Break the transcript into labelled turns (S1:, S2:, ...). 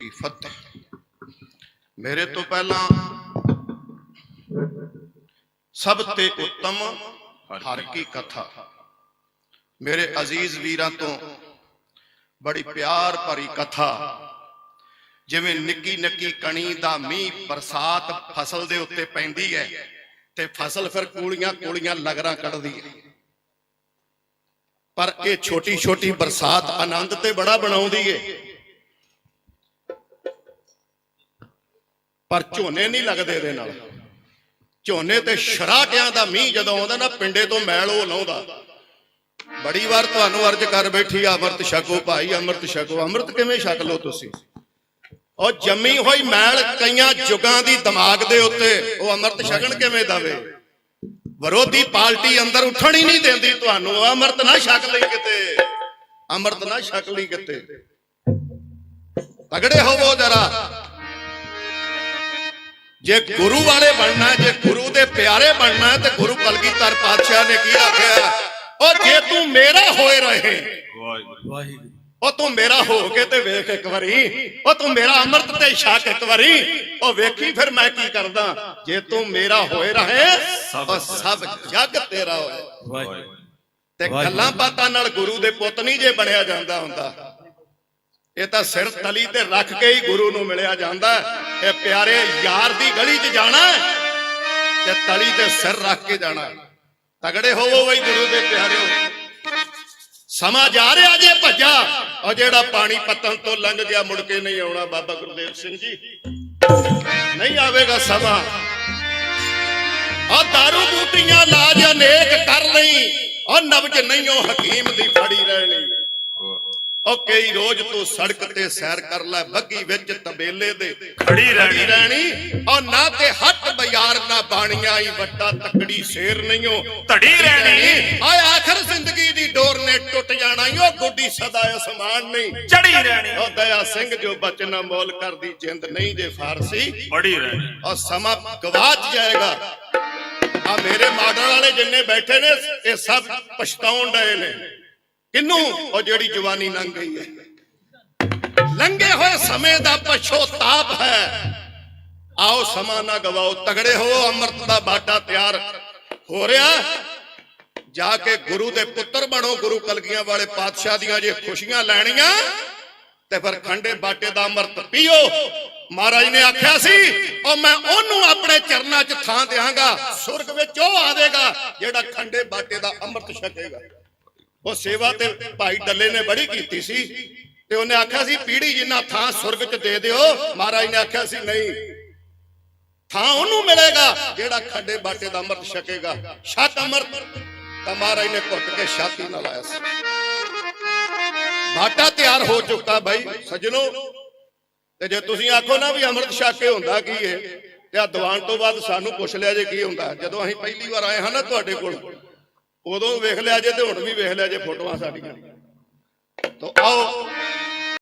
S1: ਕੀ ਫਤਿਹ। ਮੇਰੇ ਤੋਂ ਪਹਿਲਾਂ ਸਭ ਤੇ ਉੱਤਮ ਹਰ ਕੀ ਕਥਾ। ਮੇਰੇ ਅਜ਼ੀਜ਼ ਵੀਰਾਂ ਤੋਂ ਬੜੀ ਪਿਆਰ ਭਰੀ ਕਥਾ। ਜਿਵੇਂ ਨਿੱਕੀ ਨਿੱਕੀ ਕਣੀ ਦਾ ਮੀਂਹ ਬਰਸਾਤ ਫਸਲ ਦੇ ਉੱਤੇ ਪੈਂਦੀ ਹੈ ਤੇ ਫਸਲ ਫਿਰ ਕੂਲੀਆਂ ਕੂਲੀਆਂ ਲਗਰਾਂ ਕੱਢਦੀ ਹੈ। ਪਰ ਇਹ ਛੋਟੀ ਛੋਟੀ ਬਰਸਾਤ ਆਨੰਦ ਤੇ ਬੜਾ ਬਣਾਉਂਦੀ ਏ ਪਰ ਝੋਨੇ ਨਹੀਂ ਲੱਗਦੇ ਇਹਦੇ ਨਾਲ। ਝੋਨੇ ਤੇ ਸ਼ਰਾਟਿਆਂ ਦਾ ਮੀਂਹ ਜਦੋਂ ਆਉਂਦਾ ਨਾ, ਪਿੰਡੇ ਤੋਂ ਮੈਲ ਉਹ ਲਾਉਂਦਾ। ਬੜੀ ਵਾਰ ਤੁਹਾਨੂੰ ਅਰਜ ਕਰ ਬੈਠੀ ਆ, ਅੰਮ੍ਰਿਤ ਛਕੋ ਭਾਈ, ਅੰਮ੍ਰਿਤ ਛਕੋ। ਅੰਮ੍ਰਿਤ ਕਿਵੇਂ ਛਕ ਲੋ ਤੁਸੀਂ? ਉਹ ਜੰਮੀ ਹੋਈ ਮੈਲ ਕਈਆਂ ਜੁਗਾਂ ਦੀ ਦਿਮਾਗ ਦੇ ਉੱਤੇ, ਉਹ ਅੰਮ੍ਰਿਤ ਛਕਣ ਕਿਵੇਂ ਦਵੇ? ਵਿਰੋਧੀ ਪਾਰਟੀ ਅੰਦਰ ਉੱਠਣ ਹੀ ਨਹੀਂ ਦਿੰਦੀ ਤੁਹਾਨੂੰ। ਅੰਮ੍ਰਿਤ ਨਾ ਛਕ ਲਈ ਕਿਤੇ। ਅੰਮ੍ਰਿਤ ਨਾ ਛਕ ਲਈ ਕਿਤੇ। ਤਗੜੇ ਹੋਵੋ ਜਰਾ। ਜੇ ਗੁਰੂ ਵਾਲੇ ਬਣਨਾ ਜੇ ਗੁਰੂ ਦੇ ਪਿਆਰੇ ਬਣਨਾ ਤੇ ਗੁਰੂ ਕਲਗੀਧਰ ਪਾਤਸ਼ਾਹ ਨੇ ਕੀ ਆਖਿਆ? ਉਹ ਜੇ ਤੂੰ ਮੇਰਾ ਹੋਏ ਰਹੇ
S2: ਵਾਹਿਗੁਰੂ
S1: ਉਹ ਤੂੰ ਮੇਰਾ ਹੋ ਕੇ ਤੇ ਵੇਖ ਇੱਕ ਵਾਰੀ ਉਹ ਤੂੰ ਮੇਰਾ ਅੰਮ੍ਰਿਤ ਤੇ ਛਕ ਇੱਕ ਵਾਰੀ ਉਹ ਵੇਖੀ ਫਿਰ ਮੈਂ ਕੀ ਕਰਦਾ? ਜੇ ਤੂੰ ਮੇਰਾ ਹੋਏ ਰਹੇ ਉਹ ਸਭ ਜੱਗ ਤੇਰਾ ਹੋਏ।
S2: ਵਾਹਿਗੁਰੂ।
S1: ਤੇ ਗੱਲਾਂ ਬਾਤਾਂ ਨਾਲ ਗੁਰੂ ਦੇ ਪੁੱਤ ਨਹੀਂ ਜੇ ਬਣਿਆ ਜਾਂਦਾ ਹੁੰਦਾ। ਇਹ ਤਾਂ ਸਿਰ ਤਲੀ ਤੇ ਰੱਖ ਕੇ ਹੀ ਗੁਰੂ ਨੂੰ ਮਿਲਿਆ ਜਾਂਦਾ ਇਹ ਪਿਆਰੇ ਯਾਰ ਦੀ ਗਲੀ 'ਚ ਜਾਣਾ ਤੇ ਤਲੀ ਤੇ ਸਿਰ ਰੱਖ ਕੇ ਜਾਣਾ ਤਗੜੇ ਹੋਵੋ ਬਈ ਗੁਰੂ ਦੇ ਪਿਆਰਿਓ। ਸਮਾਂ ਜਾ ਰਿਹਾ ਜੇ ਭੱਜਾ, ਉਹ ਜਿਹੜਾ ਪਾਣੀ ਪੱਤਨ ਤੋਂ ਲੰਘ ਗਿਆ, ਮੁੜ ਕੇ ਨਹੀਂ ਆਉਣਾ ਬਾਬਾ ਗੁਰਦੇਵ ਸਿੰਘ ਜੀ। ਨਹੀਂ ਆਵੇਗਾ ਸਮਾਂ। ਆ ਦਾਰੂ ਬੂਟੀਆਂ ਲਾਜ ਅਨੇਕ ਕਰ ਲਈ, ਉਹ ਨਬਜ ਨਹੀਂ, ਉਹ ਹਕੀਮ ਦੀ ਫੜੀ ਰਹਿਣੀ। ਉਹ ਕਈ ਰੋਜ਼ ਤੂੰ ਸੜਕ ਤੇ ਸੈਰ ਕਰ ਲੈ ਬੱਗੀ ਵਿੱਚ ਤਬੇਲੇ ਦੇ।
S2: ਖੜੀ ਰਹਿਣੀ।
S1: ਰਹਿਣੀ। ਉਹ ਨਾ ਤੇ ਹੱਟ ਬਾਜ਼ਾਰ ਨਾ ਬਾਣੀਆਂ ਹੀ ਵੱਡਾ ਤਕੜੀ ਸ਼ੇਰ ਨਹੀਂਓ
S2: ਧੜੀ ਰਹਿਣੀ।
S1: ਆਏ ਆਖਰ ਜ਼ਿੰਦਗੀ ਦੀ ਡੋਰ ਨੇ ਟੁੱਟ ਜਾਣਾ ਈ ਉਹ ਗੁੱਡੀ ਸਦਾ ਅਸਮਾਨ ਨਹੀਂ।
S2: ਚੜੀ ਰਹਿਣੀ।
S1: ਉਹ ਦਇਆ ਸਿੰਘ ਜੋ ਬਚਨਾ ਮੋਲ ਕਰਦੀ ਜਿੰਦ ਨਹੀਂ ਜੇ ਫਾਰਸੀ।
S2: ਬੜੀ ਰਹਿਣੀ।
S1: ਔਰ ਸਮਾਂ ਗਵਾਚ ਜਾਏਗਾ। ਆ ਮੇਰੇ ਮਾਡਲ ਵਾਲੇ ਜਿੰਨੇ ਬੈਠੇ ਨੇ ਇਹ ਸਭ ਪਛਤਾਉਣ ਡਏ ਨੇ। ਕਿੰਨੂੰ? ਉਹ ਜਿਹੜੀ ਜਵਾਨੀ ਲੰਘ ਗਈ ਹੈ। ਲੰਘੇ ਹੋਏ ਸਮੇਂ ਦਾ ਪਛੋਤਾਪ ਹੈ। ਆਓ ਸਮਾਂ ਨਾ ਗਵਾਓ। ਤਗੜੇ ਹੋ, ਅੰਮ੍ਰਿਤ ਦਾ ਬਾਟਾ ਤਿਆਰ ਹੋ ਰਿਹਾ। ਜਾ ਕੇ ਗੁਰੂ ਦੇ ਪੁੱਤਰ ਬਣੋ, ਗੁਰੂ ਕਲਗੀਆਂ ਵਾਲੇ ਪਾਤਸ਼ਾਹ ਦੀਆਂ ਜੇ ਖੁਸ਼ੀਆਂ ਲੈਣੀਆਂ, ਤੇ ਫਿਰ ਖੰਡੇ ਬਾਟੇ ਦਾ ਅੰਮ੍ਰਿਤ ਪੀਓ। ਮਹਾਰਾਜ ਨੇ ਆਖਿਆ ਸੀ, ਉਹ ਮੈਂ ਉਹਨੂੰ ਆਪਣੇ ਚਰਨਾਂ 'ਚ ਥਾਂ ਦੇਵਾਂਗਾ ਸੁਰਗ ਵਿੱਚ ਉਹ ਆਵੇਗਾ ਜਿਹੜਾ ਖੰਡੇ ਬਾਟੇ ਦਾ ਅੰਮ੍ਰਿਤ ਛਕੇਗਾ। ਉਹ ਸੇਵਾ ਤੇ ਭਾਈ ਡੱਲੇ ਨੇ ਬੜੀ ਕੀਤੀ ਸੀ ਤੇ ਉਹਨੇ ਆਖਿਆ ਸੀ, ਪੀੜੀ ਜਿੰਨਾ ਥਾਂ ਸੁਰਗ 'ਚ ਦੇ ਦਿਓ, ਮਹਾਰਾਜ ਨੇ ਆਖਿਆ ਸੀ, ਨਹੀਂ। ਥਾਂ ਉਹਨੂੰ ਮਿਲੇਗਾ ਜਿਹੜਾ ਖੱਡੇ ਬਾਟੇ ਦਾ ਅੰਮ੍ਰਿਤ ਛਕੇਗਾ। ਛਕ ਅੰਮ੍ਰਿਤ। ਤਾਂ ਮਹਾਰਾਜ ਨੇ ਘੁੱਟ ਕੇ ਛਾਤੀ ਨਾਲ ਲਾਇਆ ਸੀ। ਬਾਟਾ ਤਿਆਰ ਹੋ ਚੁੱਕਾ ਬਾਈ, ਸੱਜਣੋ। ਤੇ ਜੇ ਤੁਸੀਂ ਆਖੋ ਨਾ ਵੀ ਅੰਮ੍ਰਿਤ ਛਕ ਕੇ ਹੁੰਦਾ ਕੀ ਹੈ ਤੇ ਆ ਦੀਵਾਨ ਤੋਂ ਬਾਅਦ ਸਾਨੂੰ ਪੁੱਛ ਲਿਆ ਜੇ ਕੀ ਹੁੰਦਾ। ਜਦੋਂ ਅਸੀਂ ਪਹਿਲੀ ਵਾਰ ਆਏ ਹਾਂ ਨਾ ਤੁਹਾਡੇ ਕੋਲ ਉਦੋਂ ਵੇਖ ਲਿਆ ਜੇ ਤੇ ਹੁਣ ਵੀ ਵੇਖ ਲਿਆ ਜੇ ਫੋਟੋਆਂ ਸਾਡੀਆਂ। ਤੋ ਆਓ।